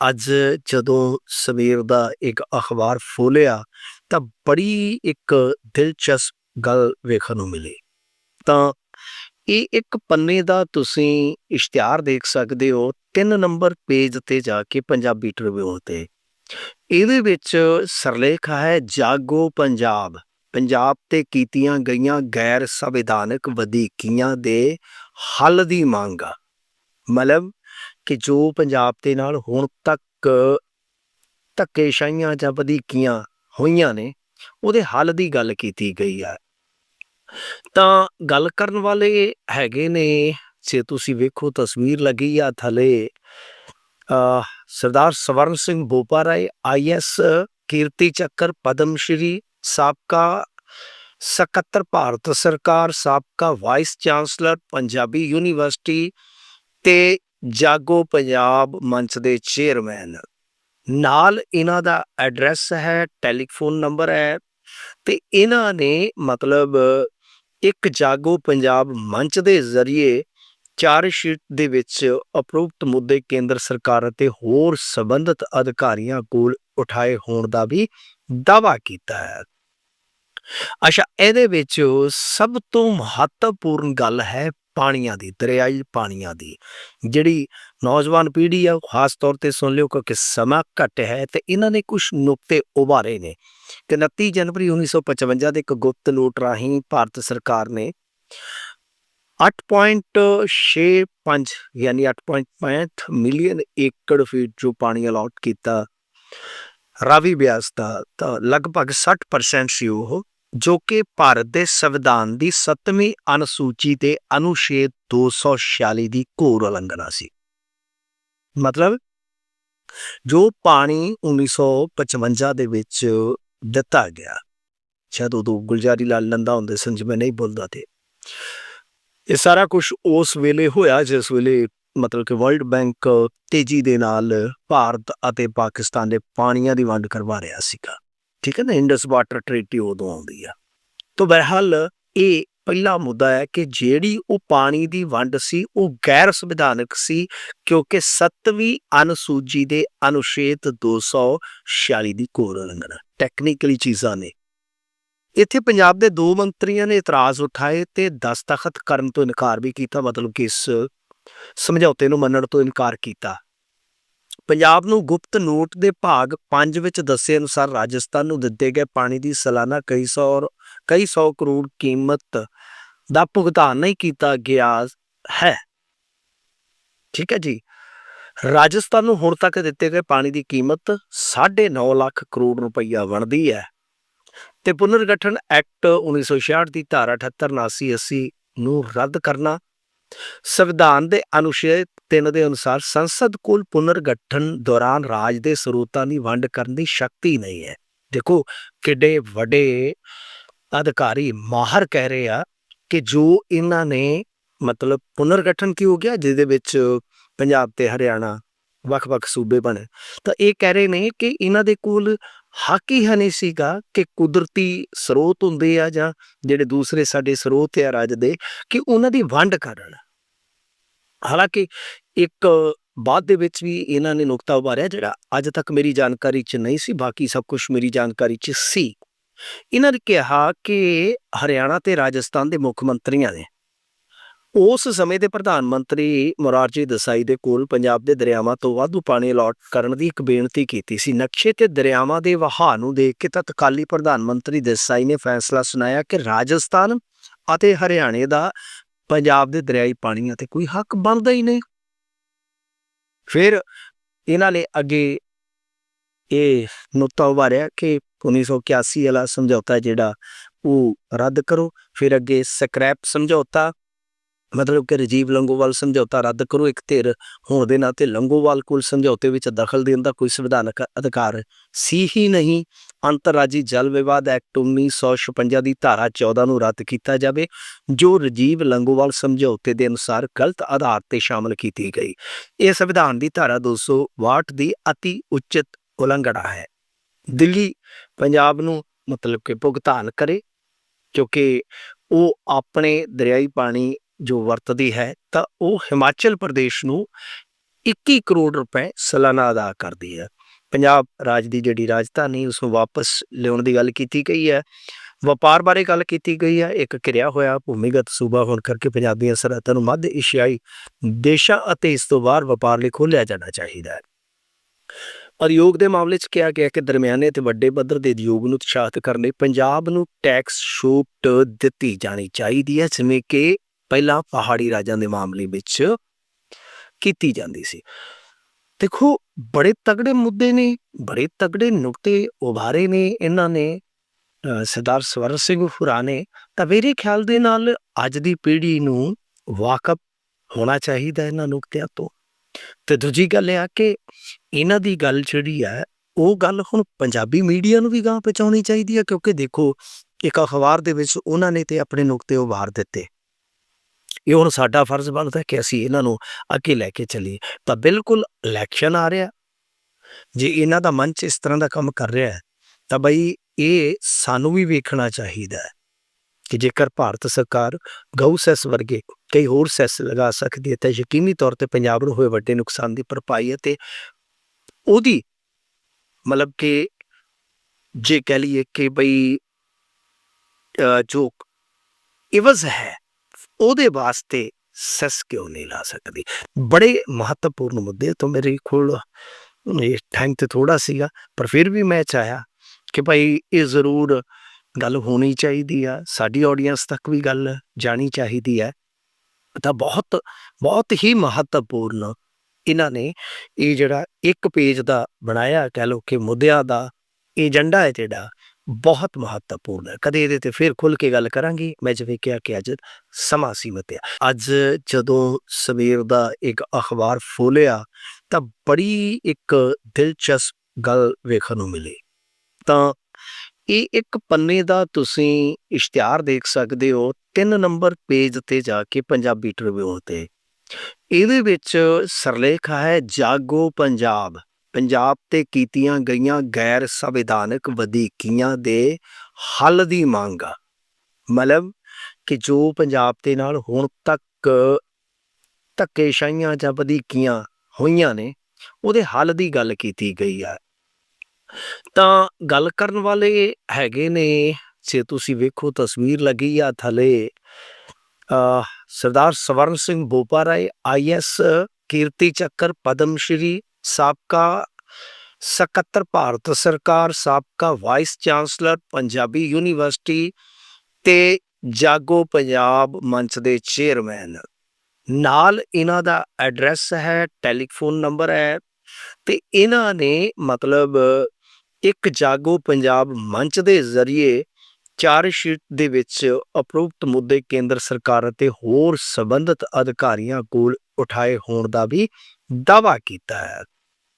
ਅੱਜ ਜਦੋਂ ਸਵੇਰ ਦਾ ਇੱਕ ਅਖਬਾਰ ਫੋਲਿਆ ਤਾਂ ਬੜੀ ਇੱਕ ਦਿਲਚਸਪ ਗੱਲ ਵੇਖਣ ਨੂੰ ਮਿਲੀ। ਤਾਂ ਇਹ ਇੱਕ ਪੰਨੇ ਦਾ ਤੁਸੀਂ ਇਸ਼ਤਿਹਾਰ ਦੇਖ ਸਕਦੇ ਹੋ 3 ਨੰਬਰ ਪੇਜ ਤੇ ਜਾ ਕੇ ਪੰਜਾਬੀ ਟ੍ਰਿਬਿਊਨ ਤੇ। ਇਹਦੇ ਵਿੱਚ ਸਰਲੇਖ ਹੈ, ਜਾਗੋ ਪੰਜਾਬ। ਪੰਜਾਬ ਤੇ ਕੀਤੀਆਂ ਗਈਆਂ ਗੈਰ ਸੰਵਿਧਾਨਕ ਵਧੀਕੀਆਂ ਦੇ ਹੱਲ ਦੀ ਮੰਗ। ਮਤਲਬ ਕਿ ਜੋ ਪੰਜਾਬ ਦੇ ਨਾਲ ਹੁਣ ਤੱਕ ਧੱਕੇਸ਼ਾਹੀਆਂ ਜਾਂ ਵਧੀਕੀਆਂ ਹੋਈਆਂ ਨੇ, ਉਹਦੇ ਹੱਲ ਦੀ ਗੱਲ ਕੀਤੀ ਗਈ ਹੈ। ਤਾਂ ਗੱਲ ਕਰਨ ਵਾਲੇ ਹੈਗੇ ਨੇ, ਜੇ ਤੁਸੀਂ ਵੇਖੋ ਤਸਵੀਰ ਲੱਗੀ ਆ ਥਲੇ ਸਰਦਾਰ ਸਵਰਨ ਸਿੰਘ ਬੋਪਾ ਬੋਪਾਰਾਏ ਆਈਐਸ ਕੀਰਤੀ ਚੱਕਰ, ਪਦਮ ਸ਼੍ਰੀ, ਸਾਬਕਾ ਸਕੱਤਰ ਭਾਰਤ ਸਰਕਾਰ, ਸਾਬਕਾ ਵਾਈਸ ਚਾਂਸਲਰ, ਪੰਜਾਬੀ ਯੂਨੀਵਰਸਿਟੀ ਤੇ ਜਾਗੋ ਪੰਜਾਬ ਮੰਚ ਦੇ ਚੇਅਰਮੈਨ। ਨਾਲ ਇਹਨਾਂ ਦਾ ਐਡਰੈਸ ਹੈ, ਟੈਲੀਫੋਨ ਨੰਬਰ ਹੈ। ਤੇ ਇਹਨਾਂ ਨੇ ਮਤਲਬ ਇੱਕ ਜਾਗੋ ਪੰਜਾਬ ਮੰਚ ਦੇ ਜ਼ਰੀਏ ਚਾਰ ਸ਼ੀਟ ਦੇ ਵਿੱਚ ਅਪਰੂਵਡ ਮੁੱਦੇ ਕੇਂਦਰ ਸਰਕਾਰ ਅਤੇ ਹੋਰ ਸੰਬੰਧਿਤ ਅਧਿਕਾਰੀਆਂ ਕੋਲ ਉਠਾਏ ਹੋਣ ਦਾ ਵੀ ਦਾਵਾ ਕੀਤਾ ਹੈ। ਅੱਛਾ, ਇਹਦੇ ਵਿੱਚ ਸਭ ਤੋਂ ਮਹੱਤਵਪੂਰਨ ਗੱਲ ਹੈ ਪਾਣੀਆਂ ਦੀ, ਦਰਿਆਈ ਪਾਣੀਆਂ ਦੀ। ਜਿਹੜੀ ਨੌਜਵਾਨ ਪੀੜ੍ਹੀ ਆ ਖਾਸ ਤੌਰ ਤੇ ਸੁਣ ਲਿਓ ਕਿਉਂਕਿ ਸਮਾਂ ਘੱਟ ਹੈ ਤੇ ਇਹਨਾਂ ਨੇ ਕੁਝ ਨੁਕਤੇ ਉਭਾਰੇ ਨੇ। ਕਿ 29 ਜਨਵਰੀ 1955 ਦੇ ਇੱਕ ਗੁਪਤ ਨੋਟ ਰਾਹੀਂ ਭਾਰਤ ਸਰਕਾਰ ਨੇ 8.65 ਯਾਨੀ 8.65 ਮਿਲੀਅਨ ਏਕੜ ਫੀਟ ਜੋ ਪਾਣੀ ਅਲਾਟ ਕੀਤਾ ਰਾਵੀ ਬਿਆਸ ਦਾ, ਤਾਂ ਲਗਭਗ 60% ਸੀ ਉਹ। ਜੋ ਕਿ ਭਾਰਤ ਦੇ ਸੰਵਿਧਾਨ ਦੀ 7ਵੀਂ ਅਨੁਸੂਚੀ ਤੇ ਅਨੁਛੇਦ 246 ਦੀ ਘੋਰ ਉਲੰਘਣਾ ਸੀ। ਮਤਲਬ, ਜੋ ਪਾਣੀ 1955 ਦੇ ਵਿੱਚ ਦਿੱਤਾ ਗਿਆ, ਸ਼ਾਇਦ ਉਦੋਂ ਗੁਲਜ਼ਾਰੀ ਲਾਲ ਨੰਦਾ ਹੁੰਦੇ ਸਨ ਜਿਵੇਂ ਨਹੀਂ ਬੋਲਦਾ ਤੇ। ਇਹ ਸਾਰਾ ਕੁਝ ਉਸ ਵੇਲੇ ਹੋਇਆ, ਜਿਸ ਵੇਲੇ ਮਤਲਬ ਕਿ ਵਰਲਡ ਬੈਂਕ ਤੇਜ਼ੀ ਦੇ ਨਾਲ ਭਾਰਤ ਅਤੇ ਪਾਕਿਸਤਾਨ ਦੇ ਪਾਣੀਆਂ ਦੀ ਵੰਡ ਕਰਵਾ ਰਿਹਾ ਸੀਗਾ। ਠੀਕ ਹੈ ਨਾ ਇੰਡਸ ਵਾਟਰ ਟ੍ਰੀਟੀ ਉਦੋਂ ਆਉਂਦੀ ਆ। ਤਾਂ ਬਹਰਹਾਲ ਇਹ ਪਹਿਲਾ ਮੁੱਦਾ ਹੈ ਕਿ ਜਿਹੜੀ ਉਹ ਪਾਣੀ ਦੀ ਵੰਡ ਸੀ, ਉਹ ਗੈਰ ਸੰਵਿਧਾਨਕ ਸੀ, ਕਿਉਂਕਿ 7ਵੀਂ ਅਨੁਸੂਚੀ ਦੇ ਅਨੁਛੇਦ 246 ਦੀ ਘੋਰ ਉਲੰਘਣਾ ਟੈਕਨੀਕਲੀ ਚੀਜ਼ਾਂ ਨੇ। ਇੱਥੇ ਪੰਜਾਬ ਦੇ ਦੋ ਮੰਤਰੀਆਂ ਨੇ ਇਤਰਾਜ਼ ਉਠਾਏ ਤੇ ਦਸਤਖਤ ਕਰਨ ਤੋਂ ਇਨਕਾਰ ਵੀ ਕੀਤਾ, ਮਤਲਬ ਕਿ ਇਸ ਸਮਝੌਤੇ ਨੂੰ ਮੰਨਣ ਤੋਂ ਇਨਕਾਰ ਕੀਤਾ। ਪੰਜਾਬ ਨੂੰ ਗੁਪਤ ਨੋਟ ਦੇ ਭਾਗ 5 ਵਿੱਚ ਦੱਸੇ ਅਨੁਸਾਰ ਰਾਜਸਥਾਨ ਨੂੰ ਦਿੱਤੇ ਗਏ ਪਾਣੀ ਦੀ ਸਾਲਾਨਾ ਕਈ ਸੌ ਕਈ ਸੌ ਕਰੋੜ ਕੀਮਤ ਦਾ ਭੁਗਤਾਨ ਨਹੀਂ ਕੀਤਾ ਗਿਆ ਹੈ। ਠੀਕ ਹੈ ਜੀ। ਰਾਜਸਥਾਨ ਨੂੰ ਹੁਣ ਤੱਕ ਦਿੱਤੇ ਗਏ ਪਾਣੀ ਦੀ ਕੀਮਤ 9.5 ਲੱਖ ਕਰੋੜ ਰੁਪਈਆ ਬਣਦੀ ਹੈ। ਤੇ ਪੁਨਰਗਠਨ ਐਕਟ 1966 ਦੀ ਧਾਰਾ 78 79 80 ਨੂੰ ਰੱਦ ਕਰਨਾ ਸੰਵਿਧਾਨ ਦੇ ਅਨੁਛੇਦ 3 ਦੇ ਅਨੁਸਾਰ ਸੰਸਦ ਕੋਲ ਪੁਨਰਗਠਨ ਦੌਰਾਨ ਰਾਜ ਦੇ ਸਰੋਤਾਂ ਦੀ ਵੰਡ ਕਰਨ ਦੀ ਸ਼ਕਤੀ ਨਹੀਂ ਹੈ। ਦੇਖੋ, ਕਿੱਡੇ ਵੱਡੇ ਅਧਿਕਾਰੀ ਮਾਹਰ ਕਹਿ ਰਹੇ ਆ ਕਿ ਜੋ ਇਹਨਾਂ ਨੇ ਮਤਲਬ ਪੁਨਰਗਠਨ ਕੀ ਹੋ ਗਿਆ, ਜਿਹਦੇ ਵਿੱਚ ਪੰਜਾਬ ਤੇ ਹਰਿਆਣਾ ਵੱਖ-ਵੱਖ ਸੂਬੇ ਬਣੇ, ਤਾਂ ਇਹ ਕਹਿ ਰਹੇ ਨੇ ਕਿ ਇਹਨਾਂ ਦੇ ਕੋਲ ਹੱਕ ਹੀ ਨਹੀਂ ਸੀਗਾ ਕਿ ਕੁਦਰਤੀ ਸਰੋਤ ਹੁੰਦੇ ਆ ਜਾਂ ਜਿਹੜੇ ਦੂਸਰੇ ਸਾਡੇ ਸਰੋਤ ਆ ਰਾਜ ਦੇ, ਕਿ ਉਹਨਾਂ ਦੀ ਵੰਡ ਕਰਨ। ਹਾਲਾਂਕਿ ਇੱਕ ਬਾਅਦ ਦੇ ਵਿੱਚ ਵੀ ਇਹਨਾਂ ਨੇ ਨੁਕਤਾ ਉਭਾਰਿਆ, ਜਿਹੜਾ ਅੱਜ ਤੱਕ ਮੇਰੀ ਜਾਣਕਾਰੀ 'ਚ ਨਹੀਂ ਸੀ, ਬਾਕੀ ਸਭ ਕੁਝ ਮੇਰੀ ਜਾਣਕਾਰੀ 'ਚ ਸੀ। ਇਹਨਾਂ ਨੇ ਕਿਹਾ ਕਿ ਹਰਿਆਣਾ ਤੇ ਰਾਜਸਥਾਨ ਦੇ ਮੁੱਖ ਮੰਤਰੀਆਂ ਨੇ ਉਸ ਸਮੇਂ ਦੇ ਪ੍ਰਧਾਨ ਮੰਤਰੀ ਮੋਰਾਰਜੀ ਦੇਸਾਈ ਦੇ ਕੋਲ ਪੰਜਾਬ ਦੇ ਦਰਿਆਵਾਂ ਤੋਂ ਵਾਧੂ ਪਾਣੀ ਅਲਾਟ ਕਰਨ ਦੀ ਇੱਕ ਬੇਨਤੀ ਕੀਤੀ ਸੀ। ਨਕਸ਼ੇ ਤੇ ਦਰਿਆਵਾਂ ਦੇ ਵਹਾਅ ਨੂੰ ਦੇਖ ਕੇ ਤਤਕਾਲੀ ਪ੍ਰਧਾਨ ਮੰਤਰੀ ਦੇਸਾਈ ਨੇ ਫੈਸਲਾ ਸੁਣਾਇਆ ਕਿ ਰਾਜਸਥਾਨ ਅਤੇ ਹਰਿਆਣੇ ਦਾ ਪੰਜਾਬ ਦੇ ਦਰਿਆਈ ਪਾਣੀਆਂ ਤੇ ਕੋਈ ਹੱਕ ਬਣਦਾ ਹੀ ਨਹੀਂ। ਫਿਰ ਇਹਨਾਂ ਨੇ ਅੱਗੇ ਇਹ ਨੁਕਤਾ ਉਭਾਰਿਆ ਕਿ 1981 ਵਾਲਾ ਸਮਝੌਤਾ ਜਿਹੜਾ ਉਹ ਰੱਦ ਕਰੋ, ਫਿਰ ਅੱਗੇ ਸਕ੍ਰੈਪ ਸਮਝੌਤਾ ਮਤਲਬ ਕਿ ਰਜੀਵ ਲੰਗੋਵਾਲ ਸਮਝੌਤਾ ਰੱਦ ਕਰੋ, ਇੱਕ ਧਿਰ ਹੋਣ ਦੇ ਨਾਤੇ ਲੰਗੋਵਾਲ ਕੋਲ ਸਮਝੌਤੇ ਵਿੱਚ ਦਖਲ ਦੇਣ ਦਾ ਕੋਈ ਸੰਵਿਧਾਨਕ ਅਧਿਕਾਰ ਸੀ ਹੀ ਨਹੀਂ। ਅੰਤਰਰਾਜੀ ਜਲ ਵਿਵਾਦ ਐਕਟ 1956 ਦੀ ਧਾਰਾ 14 ਨੂੰ ਰੱਦ ਕੀਤਾ ਜਾਵੇ, ਜੋ ਰਜੀਵ ਲੰਗੋਵਾਲ ਸਮਝੌਤੇ ਦੇ ਅਨੁਸਾਰ ਗਲਤ ਆਧਾਰ ਤੇ ਸ਼ਾਮਲ ਕੀਤੀ ਗਈ। ਇਹ ਸੰਵਿਧਾਨ ਦੀ ਧਾਰਾ 262 ਦੀ ਅਤੀ ਉਚਿਤ ਉਲੰਘਣਾ ਹੈ। ਦਿੱਲੀ, ਪੰਜਾਬ ਨੂੰ ਮਤਲਬ ਕਿ ਭੁਗਤਾਨ ਕਰੇ ਕਿਉਂਕਿ ਉਹ ਆਪਣੇ ਦਰਿਆਈ ਪਾਣੀ ਜੋ ਵਰਤਦੀ ਹੈ, ਤਾਂ ਉਹ ਹਿਮਾਚਲ ਪ੍ਰਦੇਸ਼ ਨੂੰ 21 ਕਰੋੜ ਰੁਪਏ ਸਾਲਾਨਾ ਅਦਾ ਕਰਦੀ ਹੈ। ਪੰਜਾਬ ਰਾਜ ਦੀ ਜਿਹੜੀ ਰਾਜਧਾਨੀ, ਉਸ ਨੂੰ ਵਾਪਸ ਲਿਆਉਣ ਦੀ ਗੱਲ ਕੀਤੀ ਗਈ ਹੈ। ਵਪਾਰ ਬਾਰੇ ਗੱਲ ਕੀਤੀ ਗਈ ਹੈ। ਇੱਕ ਕਿਰਿਆ ਹੋਇਆ ਭੂਮੀਗਤ ਸੂਬਾ ਹੋਣ ਕਰਕੇ ਪੰਜਾਬ ਦੀਆਂ ਸਰਹੱਦਾਂ ਨੂੰ ਮੱਧ ਏਸ਼ੀਆਈ ਦੇਸ਼ਾਂ ਅਤੇ ਇਸ ਤੋਂ ਬਾਹਰ ਵਪਾਰ ਲਈ ਖੋਲ੍ਹਿਆ ਜਾਣਾ ਚਾਹੀਦਾ ਹੈ। ਉਦਯੋਗ ਦੇ ਮਾਮਲੇ 'ਚ ਕਿਹਾ ਗਿਆ ਕਿ ਦਰਮਿਆਨੇ ਤੇ ਵੱਡੇ ਪੱਧਰ ਦੇ ਉਦਯੋਗ ਨੂੰ ਉਤਸ਼ਾਹਿਤ ਕਰਨ ਲਈ ਪੰਜਾਬ ਨੂੰ ਟੈਕਸ ਛੂਟ ਦਿੱਤੀ ਜਾਣੀ ਚਾਹੀਦੀ ਹੈ, ਜਿਵੇਂ ਕਿ ਪਹਿਲਾਂ ਪਹਾੜੀ ਰਾਜਾਂ ਦੇ ਮਾਮਲੇ ਵਿੱਚ ਕੀਤੀ ਜਾਂਦੀ ਸੀ। ਦੇਖੋ, ਬੜੇ ਤਗੜੇ ਮੁੱਦੇ ਨੇ, ਬੜੇ ਤਗੜੇ ਨੁਕਤੇ ਉਭਾਰੇ ਨੇ ਇਹਨਾਂ ਨੇ ਸਰਦਾਰ ਸਵਰਨ ਸਿੰਘ ਹੁਰਾ ਨੇ। ਤਾਂ ਮੇਰੇ ਖਿਆਲ ਦੇ ਨਾਲ ਅੱਜ ਦੀ ਪੀੜ੍ਹੀ ਨੂੰ ਵਾਕਫ ਹੋਣਾ ਚਾਹੀਦਾ ਇਹਨਾਂ ਨੁਕਤਿਆਂ ਤੋਂ। ਤੇ ਦੂਜੀ ਗੱਲ ਇਹ ਆ ਕਿ ਇਹਨਾਂ ਦੀ ਗੱਲ ਜਿਹੜੀ ਹੈ, ਉਹ ਗੱਲ ਹੁਣ ਪੰਜਾਬੀ ਮੀਡੀਆ ਨੂੰ ਵੀ ਗਾਂ ਪਹੁੰਚਾਉਣੀ ਚਾਹੀਦੀ ਹੈ। ਕਿਉਂਕਿ ਦੇਖੋ, ਇੱਕ ਅਖਬਾਰ ਦੇ ਵਿੱਚ ਉਹਨਾਂ ਨੇ ਤੇ ਆਪਣੇ ਨੁਕਤੇ ਉਭਾਰ ਦਿੱਤੇ। ਇਹ ਹੁਣ ਸਾਡਾ ਫਰਜ਼ ਬਣਦਾ ਕਿ ਅਸੀਂ ਇਹਨਾਂ ਨੂੰ ਅੱਗੇ ਲੈ ਕੇ ਚੱਲੀਏ। ਤਾਂ ਬਿਲਕੁਲ ਇਲੈਕਸ਼ਨ ਆ ਰਿਹਾ। ਜੇ ਇਹਨਾਂ ਦਾ ਮੰਚ ਇਸ ਤਰ੍ਹਾਂ ਦਾ ਕੰਮ ਕਰ ਰਿਹਾ ਹੈ, ਤਾਂ ਬਈ ਇਹ ਸਾਨੂੰ ਵੀ ਵੇਖਣਾ ਚਾਹੀਦਾ ਹੈ ਕਿ ਜੇਕਰ ਭਾਰਤ ਸਰਕਾਰ ਗਊ ਸੈਸ ਵਰਗੇ ਕਈ ਹੋਰ ਸੈਸ ਲਗਾ ਸਕਦੀ ਹੈ, ਤਾਂ ਯਕੀਨੀ ਤੌਰ ਤੇ ਪੰਜਾਬ ਨੂੰ ਹੋਏ ਵੱਡੇ ਨੁਕਸਾਨ ਦੀ ਭਰਪਾਈ ਅਤੇ ਉਹਦੀ ਮਤਲਬ ਕਿ ਜੇ ਕਹ ਲਈਏ ਕਿ ਬਈ ਜੋ ਇਵਜ਼ ਹੈ ਉਹਦੇ ਵਾਸਤੇ ਸੈਸ ਕਿਉਂ ਨਹੀਂ ਲਾ ਸਕਦੀ? ਬੜੇ ਮਹੱਤਵਪੂਰਨ ਮੁੱਦੇ ਤੋਂ ਮੇਰੇ ਕੋਲ ਇਹ ਟਾਈਮ ਤੇ ਥੋੜਾ ਸੀਗਾ, ਪਰ ਫਿਰ ਵੀ ਮੈਂ ਚਾਹਿਆ ਕਿ ਭਾਈ ਇਹ ਜ਼ਰੂਰ ਗੱਲ ਹੋਣੀ ਚਾਹੀਦੀ ਆ, ਸਾਡੀ ਆਡੀਅנס ਤੱਕ ਵੀ ਗੱਲ ਜਾਣੀ ਚਾਹੀਦੀ ਹੈ ਤਾਂ ਬਹੁਤ ਬਹੁਤ ਹੀ ਮਹੱਤਵਪੂਰਨ ਇਹਨਾਂ ਨੇ ਇਹ ਜਿਹੜਾ ਇੱਕ ਪੇਜ ਦਾ ਬਣਾਇਆ, ਕਹਿ ਲਓ ਕਿ ਮੁੱਦਿਆਂ ਦਾ ਏਜੰਡਾ ਹੈ ਜਿਹੜਾ ਬਹੁਤ ਮਹੱਤਵਪੂਰਨ ਹੈ। ਕਦੇ ਇਹਦੇ ਤੇ ਫਿਰ ਖੁੱਲ ਕੇ ਗੱਲ ਕਰਾਂਗੇ। ਮੈਂ ਜਿਵੇਂ ਕਿਹਾ ਕਿ ਅੱਜ ਸਮਾਂ ਸੀਮਤ ਹੈ। ਅੱਜ ਜਦੋਂ ਸਵੇਰ ਦਾ ਇੱਕ ਅਖਬਾਰ ਫੋਲਿਆ, ਤਾਂ ਬੜੀ ਇੱਕ ਦਿਲਚਸਪ ਗੱਲ ਵੇਖਣ ਨੂੰ ਮਿਲੀ। ਤਾਂ ਇਹ ਇੱਕ ਪੰਨੇ ਦਾ ਤੁਸੀਂ ਇਸ਼ਤਿਹਾਰ ਦੇਖ ਸਕਦੇ ਹੋ। ਤਿੰਨ ਨੰਬਰ ਪੇਜ ਤੇ ਜਾ ਕੇ ਪੰਜਾਬੀ ਟ੍ਰਿਬਿਊਨ ਤੇ। ਇਹਦੇ ਵਿੱਚ ਸਰਲੇਖ ਹੈ, ਜਾਗੋ ਪੰਜਾਬ। ਪੰਜਾਬ ਤੇ ਕੀਤੀਆਂ ਗਈਆਂ ਗੈਰ ਸੰਵਿਧਾਨਕ ਵਧੀਕੀਆਂ ਦੇ ਹੱਲ ਦੀ ਮੰਗ ਆ। ਮਤਲਬ ਕਿ ਜੋ ਪੰਜਾਬ ਦੇ ਨਾਲ ਹੁਣ ਤੱਕ ਧੱਕੇਸ਼ਾਹੀਆਂ ਜਾਂ ਵਧੀਕੀਆਂ ਹੋਈਆਂ ਨੇ, ਉਹਦੇ ਹੱਲ ਦੀ ਗੱਲ ਕੀਤੀ ਗਈ ਆ। ਤਾਂ ਗੱਲ ਕਰਨ ਵਾਲੇ ਹੈਗੇ ਨੇ, ਜੇ ਤੁਸੀਂ ਵੇਖੋ ਤਸਵੀਰ ਲੱਗੀ ਆ ਥਲੇ ਸਰਦਾਰ ਸਵਰਨ ਸਿੰਘ ਬੋਪਾਰਾਏ ਆਈਐਸ ਕੀਰਤੀ ਚੱਕਰ ਪਦਮ ਸ਼੍ਰੀ ਸਾਬਕਾ ਸਕੱਤਰ ਭਾਰਤ ਸਰਕਾਰ ਸਾਬਕਾ ਵਾਈਸ ਚਾਂਸਲਰ ਪੰਜਾਬੀ ਯੂਨੀਵਰਸਿਟੀ ਤੇ ਜਾਗੋ ਪੰਜਾਬ ਮੰਚ ਦੇ ਚੇਅਰਮੈਨ ਨਾਲ ਇਹਨਾਂ ਦਾ ਐਡਰੈਸ ਹੈ ਟੈਲੀਫੋਨ ਨੰਬਰ ਹੈ ਤੇ ਇਹਨਾਂ ਨੇ ਮਤਲਬ ਇੱਕ ਜਾਗੋ ਪੰਜਾਬ ਮੰਚ ਦੇ ਜ਼ਰੀਏ ਚਾਰ ਸ਼ੀਟ ਦੇ ਵਿੱਚ ਅਪਰੂਵਡ ਮੁੱਦੇ ਕੇਂਦਰ ਸਰਕਾਰ ਅਤੇ ਹੋਰ ਸੰਬੰਧਿਤ ਅਧਿਕਾਰੀਆਂ ਕੋਲ ਉਠਾਏ ਹੋਣ ਦਾ ਵੀ ਦਾਵਾ ਕੀਤਾ ਹੈ।